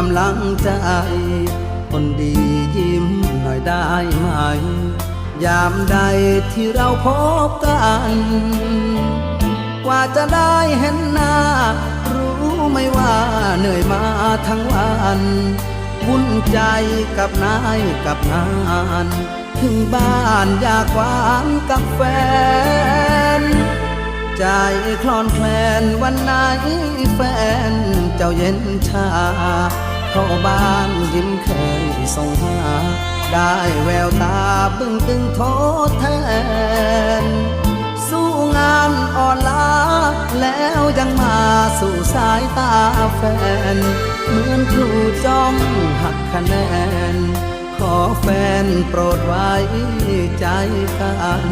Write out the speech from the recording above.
กำลังใจ คนดียิ้มหน่อยได้ไหม ยามใดที่เราพบกัน กว่าจะได้เห็นหน้า รู้ไม่ว่าเหนื่อยมาทั้งวันวุ่นใจกับนายกับงาน ถึงบ้านอยากหวานกับแฟน ใจคลอนแคลนวันไหนแฟนเจ้าเย็นชา เข้าบ้านยิ้มเคยส่งหา ได้แววตาบึ้งตึงโทษแทน สู้งานอ่อนล้า แล้วยังมาสู่สายตาแฟน เหมือนครูจ้องหักคะแนน ขอแฟนโปรดไว้ใจกัน